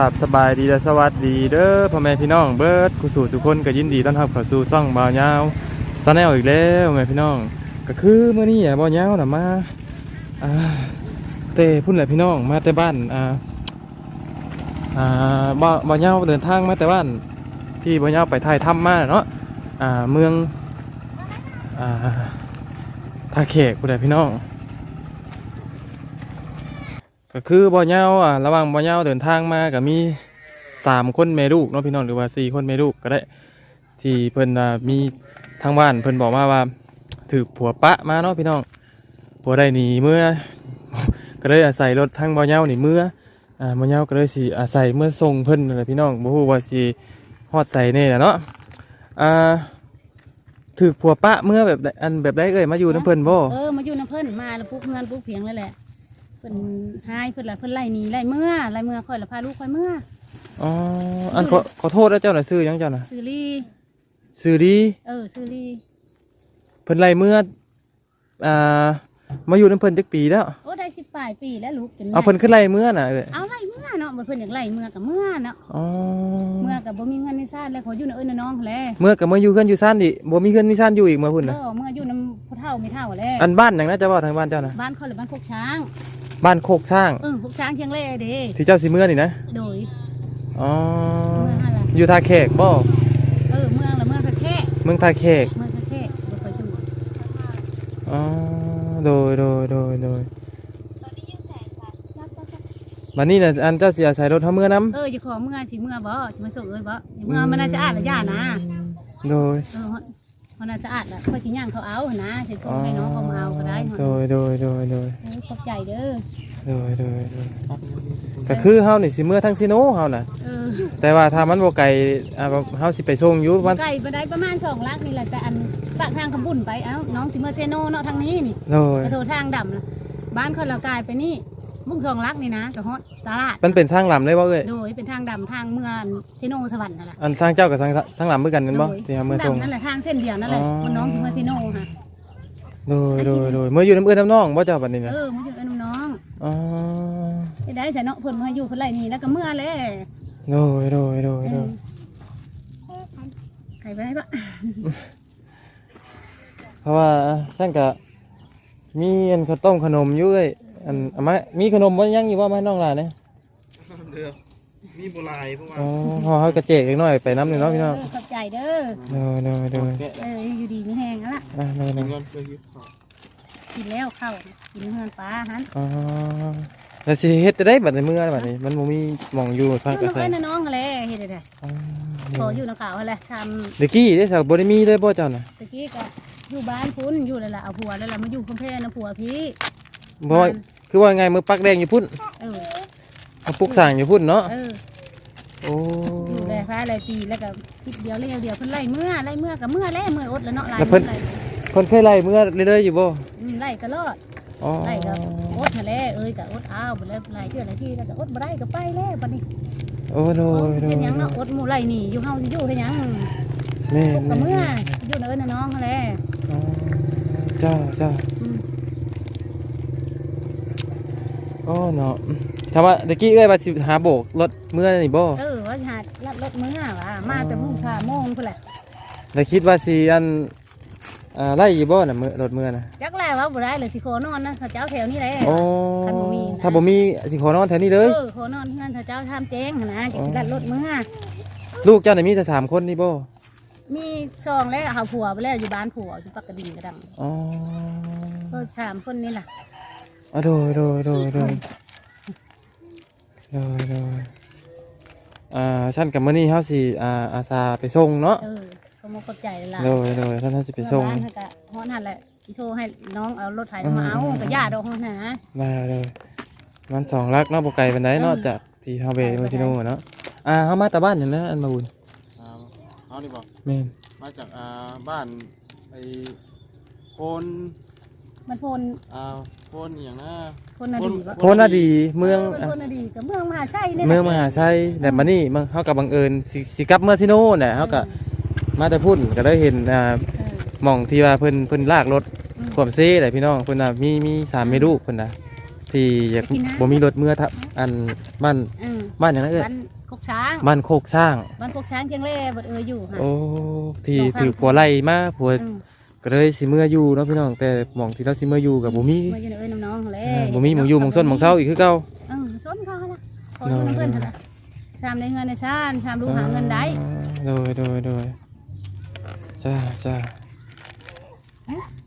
ครับสบายดีและสวัสดีเด้อพ่อแม่พี่น้องเบิร์ดคุณสู่ทุกคนก็ยินดีต้อนรับเข้าสู่ซ่องบ่าวยาวซาแนลอีกแล้วพ่อแม่พี่น้อง ก็คือเมื่อนี้อะบ่าวยาวน่ะมาอ่าเต้พุ่นแหละพี่น้องมาแต่บ้านอ่าอ่าบ่บ่าวยาวเดินทางมาแต่บ้านที่บ่าวยาวไปถ่ายถ้ำมานเนาะอ่าเมืองอ่าท่าแขกพุ่นแหละพี่น้อง ก็คือบ่อเงาอะระหว่างบ่อเงาเดินทางมาก็มีสามคนแม่ลูกเนาะพี่น้องหรือว่าสี่คนแม่ลูกก็ได้ ที่เพิ่นอะมีทางบ้านเพิ่นบอกมาว่าถือผัวปะมาเนาะพี่น้องผัวได้หนีเมื่อ ก็เลยอาศัยรถทางบ่อเงาหนีเมื่ออ่าบ่อเงาก็เลยสิอาศัยเมื่อส่งเพิ่นนั่นแหละพี่น้องบ่ฮู้ว่าสิฮอดใส่แน่ล่ะเนาะอ่าถือผัวปะเมื่อแบบอันแบบได้เอ่ยมาอยู่น้ำเพิ่นบ่เออมาอยู่น้ำเพิ่นมาแล้วปุ๊กเงินปุ๊กเพียงเลยแหละ เพิ่นหายเพิ่นละเพิ่นไล่หนีไล่เมื่อไล่เมื่อค่อยละพาลูกค่อยเมื่ออ๋ออันขอขอโทษนะเจ้าน่ะซื้อหยังเจ้าน่ะซื้อลี่ซื้อดีเออซื้อลี่เพิ่นไล่เมื่ออ่ามาอยู่น้ำเพิ่นจักปีแล้วโอ้ได้สิบปลายปีแล้วลูกจนใหญ่เอาเพิ่นขึ้นไล่เมื่อน่ะเอ้ยเอาไล่เมื่อเนาะบ่เพิ่นอยากไล่เมื่อกับเมื่อเนาะอ๋อเมื่อกับบ่มีเงินในซ่านแล้วขออยู่ในเอิ้นน้องแหละเมื่อก็มาอยู่เฮือนอยู่ซ่านดิบ่มีเฮือนมีซ่านอยู่อีกเมื่อพุ่นเอน่ะอเมื่ออยู่น้ำผู้เฒ่าไม่เฒ่าแหละอันบ้านหยังนะเจ้าว่าทางบ้านเจ้าน่ะบ้านเขาหรือบ้านพวกช้าง บ้านโคกสร้างเออพวกช้างเชียงเล่เด้ที่เจ้าสิเมื่อนี่นะโดย อ๋อเมื่ออะไร อยู่ท่าแขกบ่เออเมืองละเมืองพระแค่เมืองท่าแขกเมืองพระแค่บ่ค่อยอยู่อ๋อโดยโดยโดยโดยบัดนี้น่ะอันเจ้าสิอาศัยรถเฮาเมื่อนํเออจะขอเมื่อสิเมื่อบ่สิมาส่งเอ้ยบ่เมื่อมันน่าจะอาดละย่านะโดย เอ อมันน่าจะอาดละค่อยสิย่างเขาเอาหั่นนะสิส่งให้น้องเขามาเอาก็ได้หั่นโดยโดยโดยโดยเออขอบใจเด้อโดยโดยโดยก็คือเฮานี่สิเมื่อทั้งซิโนเฮาน่ะ เออแต่ว่าถ้ามันบ่ไกลอ่าเฮาสิไปส่งอยู่วันไก่บ่ได้ประมาณ2ลักนี่แหละแต่อันปากทางคำบุญไปเอ้าน้องสิเมื่อเซโนเนาะทางนี้นี่โดย กระโดดทางดำน่ะบ้านเขาเรากลายไปนี่ มุ่งสองลักนี่นะกับฮอดตลาดมันเป็นทางลำได้บ่เอ้ยโดยเป็นทางดำทางเมืองเซโนสวรรค์นั่นแหละอันทางเจ้ากับทางทางลำคือกันแม่นบ่โดยที่เฮาเมื่อส่งดำนั่นแหละทางเส้นเดียวนั่นแหละอ๋อ มันน้องสิเมื่อเซโนค่ะโดยโดยโดยเมื่ออยู่น้ำเอื้อน้ำน้องบ่เจ้าบัดนี้นะเออมาอยู่กับน้องอ๋อๆไม่ได้ใส่เนาะเพิ่นมาอยู่เพิ่นไล่นี่แล้วก็เมื่อเลยโดยโดยโดยโดยใครไปให้ปะเพราะว่าฉันก็มีอันข้าวต้มขนมอยู่เอ้ย อันเอามามีขนมบ่ยังอยู่บ่มาให้น้องหลานเด้เรือมีโบราณเพราะว่าอ๋อเฮาเฮากระเจกเล็กน้อยไปน้ำหนึงเนาะพี่น้องเออขอบใจเด้อโดยโดยโดยแกะเอออยู่ดีมีแห้งแล้วล่ะอะโดยโดกิยนก่อนเพื่อยึดของกินแล้วเข้าวกินเฮือนปลาหันอ๋อแล้วสิเฮ็ดจะได้บัดในเมื่อบัดนี้ มันบ่มีหม่องอยู่พักอยู่อาศัน้ยองเอ้ยน้องๆอะไรเฮ็ดได้อ๋อขออยู่น้ำขาวอะไรทเด็กกี้ได้สักบ่ได้มีเลยบ่เจ้าน่ะำตะกี้ก็อยู่บ้านพุ่นอยู่แล้วล่ะเอาผัวแล้วล่ะมาอยู่คำแพนะผัวพี่บ่ว่า คือว่าไงมือปักแดงอยู่พุ่นเออเอาปุกสร้างอยู่พุ่นเนาะเออโอ้อยู่แลฟ้าหลายปีแล้วก็คิดเดียวเลี้ยวเดียวเพิ่นไล่เมื่อไล่เมื่อกับเมื่อแล้วเมื่ออดแล้วเนาะหลายแล้วเพิ่นไล่เพิ่นเคยไล่เมื่อเรื่อยๆอยู่บ่อืมไล่ตลอดอ๋อไล่กับอดทะเลเอ้ยกับอดอ้าวไปแล้วไล่เทื่อหลายที่แล้วก็อดบ่ได้ก็ไปแล้วบัดนี้โอ้โดเออยโดเป็ยนหยังเนาะอดหมู่ไล่หนี่อยู่เฮาสิอยู่เฮ็ดหยังแม่พบกับนเมื่ออยู่เอิ้นน่ะน้องเขาแหละอ๋อเจ้าเจ้า อืมโอ้เนาะถ้าว่าเด็กกี้เอ้ยว่าสิหาโบกรถเมื่อนี่บ่เออว่าหาลัดรถเมื่อว่ะมาแต่มุ่งชาโมงพุ่นแหละแล้วคิดว่าสิอันอ่าไล่อยู่บ่น่ะมื้อรถเมื่อน่ะจักแล้วว่าบ่ได้เลยสิขอนอนนะเขาเจ้าแถวนี้แหละโอ้คันบ่มีนะถ้าบ่มีสิขอนอนแถวนี้เลเอยอขอนอนเฮือนเขาเจ้าทำเจ๊งหั่นนะจะสิลัดรถเมื่อลูกเจ้าน่ะมีแต่สามคนนี่บ่มีซองแล้วเอาผัวไปแล้วอยู่บ้านผัวอยู่ปักกระดิ่งกระดังอ๋อก็สามคนนี่แหละ อ๋อโดยโดยโดยโดยโดยโดยอ่าฉันกับมื้อนี้เฮาสิอ่าอาสาไปส่งเนาะเออก็มาขอบใจหลานโดยโดยท่านเฮาสิไปส่งเมื่อบ้านเขาก็ฮ้อนหันแหละสิโทรให้น้องเอารถไถมาเอาก็ญาติเอาฮ้อนนะ ได้เลยมันสองลักเนาะบ่ไกลปานใดเนาะจากที่เฮาไปเมืองชิโนเนาะอ่าเฮามาแต่บ้านนั่นแหละอันมาบุญอ่าเอาดีบอกแม่นมาจากอ่าบ้านไอ้โพน มันพลอ่าโพนอหย่างนะพลนาดีบ่โพนาดีเมืองเอออะพลนาดีกับเมืองมหาชัยนี่แหละเมืองมหาชัยแต่มานี่มันเฮากับบังเอิญสิสิกลับเมืองชิโนน่ะเฮาก็มาแต่พุ่นก็ได้เห็นอ่าเออหม่องที่ว่าเพิ่นเพิ่นลากรถอืมขวมเซ่แหละพี่น้องเพิ่นน่ะมีมีสามเมลูกเพิ่นน่ะที่อยากไปกินน้ำบ่มีรถเมื่อทับอันบ้านเออบ้านหยังนะเอ้ยบ้านช้างบ้านโคกช้างบ้านโคกช้างเชียงเล่บัดเอออยู่ค่ะโอ้ที่สองข้างถือผัวไล่มาผัวอืม ก็เลยสิเมื่ออยู่เนาะพี่น้องแต่หมองที่เราสิเมื่ออยู่กับบ่มีมาอยู่ในเอ้ยน้องๆเลอ่ายบ่มีหมองอยู่หมองส้นหมองเช้าอีกคือเก่าอืมส้นเขาละขอดูน้ำเพื่อนเถอะละชามได้เงินในชาติชามรู้หาเงินได้โดยโดยโดยจ้าจ้า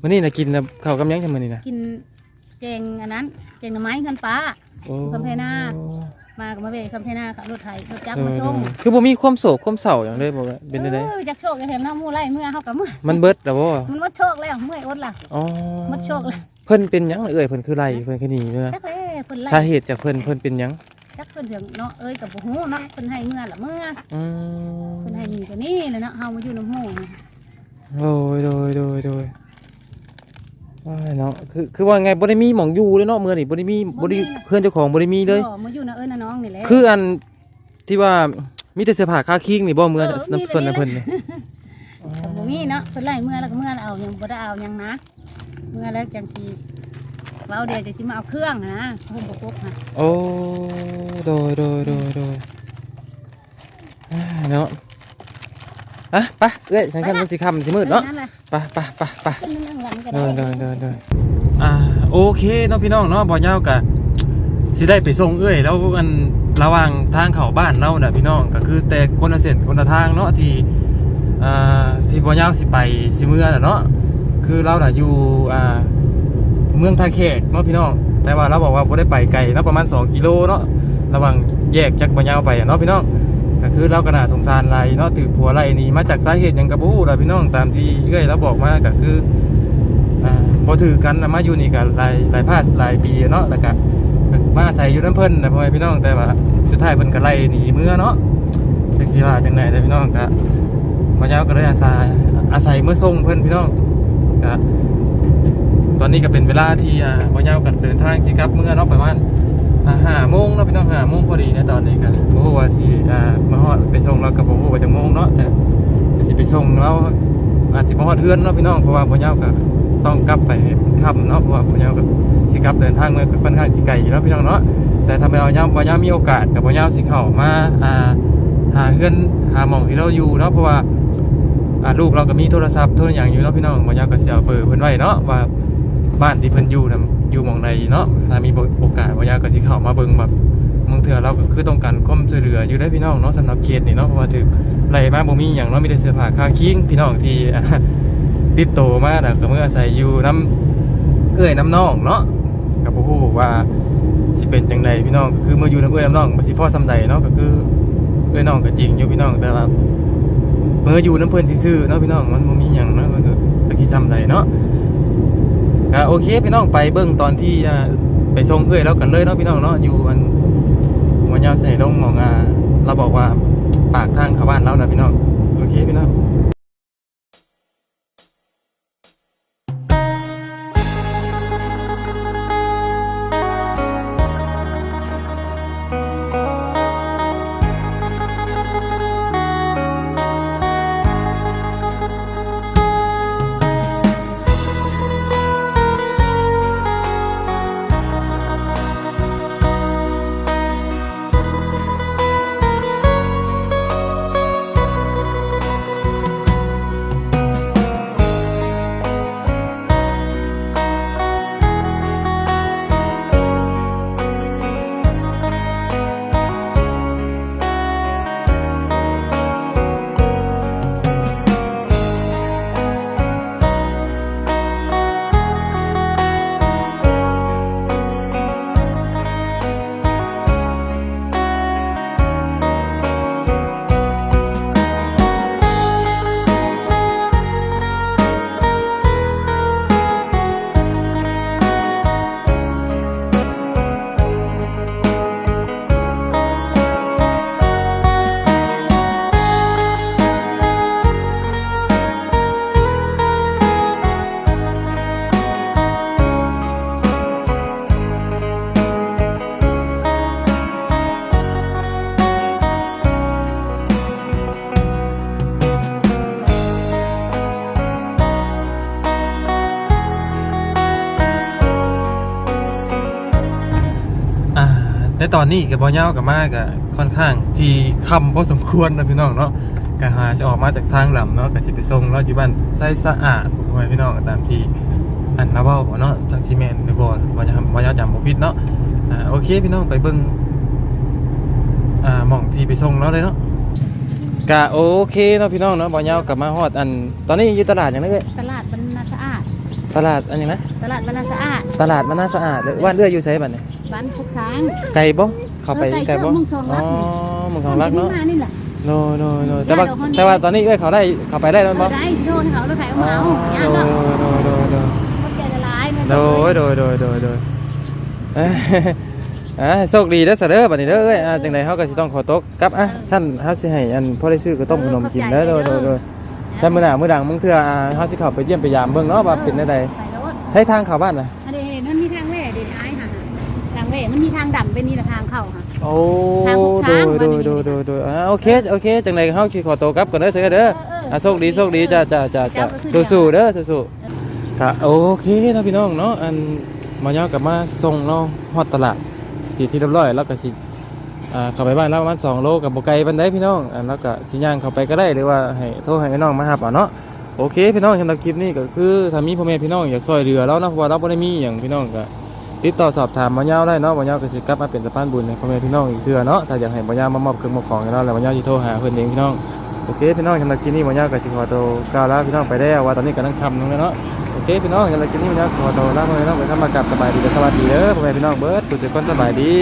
มื้อนี้น่ะกินแล้วข้าวกับหยังจังมื้อนี้น่ะกินแกงอันนั้นแกงหน่อไม้เงินปลาโอ้คำแพนา มากับมาเบะคำเพนาขับรถไถรถจักรโดมายชโดมยคือบ่มีความโศกความเศร้าหยังเลยบ่ว่าเป็นจังไดออจักโชคจะเห็นน้ำมูไล่เมื่อเขากับเมื่อมันเบิดแล้วบ่มันวัดโชคแล้วเมื่อยอดล่ะอ๋อมันโชคเลยเพิ่นเป็นหยังเอ่ยเพิ่นคือไล่เพิ่นคือหนีเมื่อจักเลยเพิ่นไล่สาเหตุจากเพิ่นเพิ่นเป็นหยังจักเพิ่นถึงเนาะเอ้ยกับบุหูเนาะเพิ่นให้เมื่อละเมื่ออืมเพิ่นให้นี่ก็นี่เลยเนาะเฮามาอยู่น้ำหูโดยโดยโดยโดย ว่าเนาะคือคือว่าไงบ่ได้มีหม่องอยู่เลยเนาะเมื่อนี่บ่ได้มีบ่ได้เพื่อนเจ้าของบ่ได้มีเลยบ่มาอยู่นะเอ้ยนะน้องนี่แหละคืออันที่ว่ามีแต่เสื้อผ้าคาคิงนี่บ่เมื่อเออมีน้ำส่วนแต่น้ำเพิ่นนี่กับบ่มีเนาะเพิ่นไล่เมื่อแล้วก็เมื่อแล้วเอายังบ่ได้เอายังนะ เมื่อแล้วจังสิว่าเอาเดี๋ยวจะสิมาเอาเครื่องนะหุ่มบ่ครบค่ะโอ้โดยโดยโดยโดยอ่าเนาะอะไปเอ้ยฉันคันมันสิค่ำสิมืดเนาะนั่นแหละไปไปไปไปขึ้นนั่งหลัง ก็เดินได้เดินเดินเดินอ่าโอเคเนาะพี่น้องเนาะบ่ยาวกะสิได้ไปส่งเอ้ยแล้วอันระหว่างทางเข้าบ้านเราน่ะพี่น้องก็คือแต่คนละเส้นคนละทางเนาะที่อ่าที่บ่ยาวสิไปสิเมื่อน่ะเนาะคือเราน่ะอยู่อ่าเมืองท่าแขกเนาะพี่น้อง แต่ว่าเราบอกว่าบ่ได้ไปไกลนะประมาณ 2 กิโลเนาะระหว่างแยกจากบ่ยาวไปเนาะพี่น้องก็คือเราก็น่าสงสารไรเนาะถือผัวไรนี่มาจากสาเหตุยังก็บ่ฮู้ล่ะพี่น้องตามที่เอ้ยเราบอกมาก็คือ อ่าพอถือกันนะมาอยู่นี่กันหลายหลายภาหลายปีเนาะแล้วก็มาอาศัยอยู่น้ำเพิ่นนะพ่อแม่พี่น้องแต่ว่าสุดท้ายเพิ่นก็ไล่หนีเมื่อเนาะจักสิว่าจังไดเด้อพี่น้องก็มายาวก็เลยอาศัยอาศัยเมื่อส่งเพิ่นพี่น้องก็ตอนนี้ก็เป็นเวลาที่อ่ามายาวก็เดินทางสิกลับเมื่อเนาะประมาณอ่าห้าโมงเนาะพี่น้องห้าโมงพอดีในะตอนนี้ก็บ่ฮู้ว่าสิอ่ามาฮอดไปส่งเราก็บ่ฮู้ว่าจังโมงเนาะแต่สิไปส่งเราอาจสิมาฮอดเฮือนเนาะพี่น้องเพราะว่ามายาวก็ ต้องกลับไปค่ำเนาะเพราะว่าพญากับสิกลับเดินทางมันก็ค่อนข้างสิไกลอยู่แล้วพี่น้องเนาะแต่ถ้าไปเอาย่าพญามีโอกาสกับพญาสิเข้ามาอ่าหาเพื่อนหาหมองที่เราอยู่เนาะเพราะว่าอ่าลูกเราก็มีโทรศัพท์โทรอย่างอยู่เนาะพี่น้องพญาก็สิเอาเบอร์เพิ่นไว้เนาะว่าบ้านที่เพิ่นอยู่น่ะอยู่หมองใดเนาะถ้ามีโอกาสพญาก็สิเข้ามาเบิ่งแบบบางเทื่อเราก็คือต้องการความช่วยเหลืออยู่ได้พี่น้องเนาะสำหรับเคสนี่เนาะเพราะว่าถึกไล่มาบ่มีหยังเนาะมีแต่เสื้อผ้าคาคิงพี่น้องที่ ติดโตมาน่ะก็เมื่ออาศัยอยู่น้ำเอื้อยน้ำน้องเนาะกับผู้ว่าสิเป็นจังใดพี่น้องก็คือเมื่ออยู่น้ำเอื้อยน้ำน้องบ่สิพ่อซำใดเนาะก็คือเอื้อยน้องก็จริงอยู่พี่น้องแต่ว่าเมื่ออยู่น้ำเพิ่นซื่อๆเนาะพี่น้องมันบ่มีหยังเนาะก็คือก็คิดซำใดเนาะก็โอเคพี่น้องไปเบิ่งตอนที่ไปส่งเอื้อยแล้วกันเลยเนาะพี่น้องเนาะอยู่อันหัวยาวใส่ลงหมองอ่าเราบอกว่าปากทางเข้าบ้านเรานะพี่น้องโอเคพี่น้อง ในตอนนี้กับบ่ยาวกับมากก็ค่อนข้างที่คำพอสมควรนะพี่น้องเนาะก็หาจะออกมาจากทางลำเนาะก็สิไปส่งเราอยู่บ้านไส้สะอาดพ่อแม่พี่น้องก็ตามที่อันนาเว้าบ่เนาะทางซีเมนต์ในบ่บ่ยาวบ่ยาวจำบ่ผิดเนาะอ่าโอเคพี่น้องไปเบิ่งอ่าหม่องที่ไปส่งเราเลยเนาะก็โอเคเนาะพี่น้องเนาะบ่ยาวกลับมาฮอดอันตอนนี้อยู่ตลาดหยังไงเอ้ยตลาดบรรณาสะอาดตลาดอันหยังนะตลาดบรรณาสะอาดตลาดมันน่าสะอาดเลยว่านเอื้ออยู่ไสบัดนี้ บ้านพวกช้างไกลบ่เข้าไปเออไกไกลลบ่เมืองสองลัอ๋กอนี่เมืองของรักเนาะมานี่แหละโนโนโนแต่ว่าแต่ว่าตอนนี้เอ้ยเขาได้เขาไปได้แล้วเอมั้อได้โดนเขารถไถเอามาเอาย่างโดเนาะยโดยโดยโดยรถแกจะร้ายมาโดยโดยโดยโดยโดยเอ้ยอะโชคดีเด้อสะเด้อบัดนี้เด้อเอ้ยอะจังไดเฮาก็สิต้องขอตกกลับอะท่านเฮาสิให้อันพ่อได้ซื้อก็ต้มขนมกินเด้อโดยโดยโดยท่านมื้อหน้ามื้อดังมึงเทื่ออ่าเฮาสิเข้าไปเยี่ยมไปยามเบิ่งเนาะว่าเป็นจังไดไปรถใช้ทางเข้าบ้านน่ะ ดำเป็นนี่แหละทางเข้าค่ะ โอ้ทางพวกโดช้างยโดยบัดนี้โดยโดยโดยอ่าโอเคโอเคจังไดเฮาสิขอตัวกลับก่อนเด้อเด้อเด้ออะโชคดีโชคดีจ้าจ้าจ้าจ้าสู้ๆเด้อสู้ๆค่ะโอเคนะพี่น้องเนาะอันมาเนาะกลับมาส่งเนาะฮอดตลาดที่ที่เรียบร้อยแล้วก็สิอ่าเข้าไปบ้านแล้วประมาณ2โลกับบ่ไกลปานใดพี่น้องอันแล้วก็สิย่างเข้าไปก็ได้หรือว่าให้โทรให้พี่น้องมารับเอาเนาะ โอเคพี่น้องสำหรับคลิปนี้ก็คือถ้ามีพ่อแม่พี่น้องอยากช่วยเหลือเราเนาะเพราะว่าเราบ่ได้มีหยังพี่น้องก็ ติดต่อสอบถามมาเนาได้เนาะมาเนาก็สิกลับมาเป็นสะพานบุญให้พ่อแม่พี่น้องอีกเทื่อเนาะถ้าอยากให้มาเนามามอบเครื่องมอบของให้เราแล้วมาเนาสิโทรหาเพิ่นเองพี่น้องโอเคพี่น้องสำหรับคลิปนี้วันนี้ก็สิขอตัวกล่าวลาพี่น้องไปได้วว่าตอนนี้กำลังคำนึงแล้วเนาะโอเคพี่น้องสำหรับคลิปนี้วันนี้ขอตัวลาพ่อแม่พี่น้องไปทำมากลับสบายดีและสวัสดีเด้อพ่อแม่พี่น้องเบิร์ดสุดสุดคนสบายดี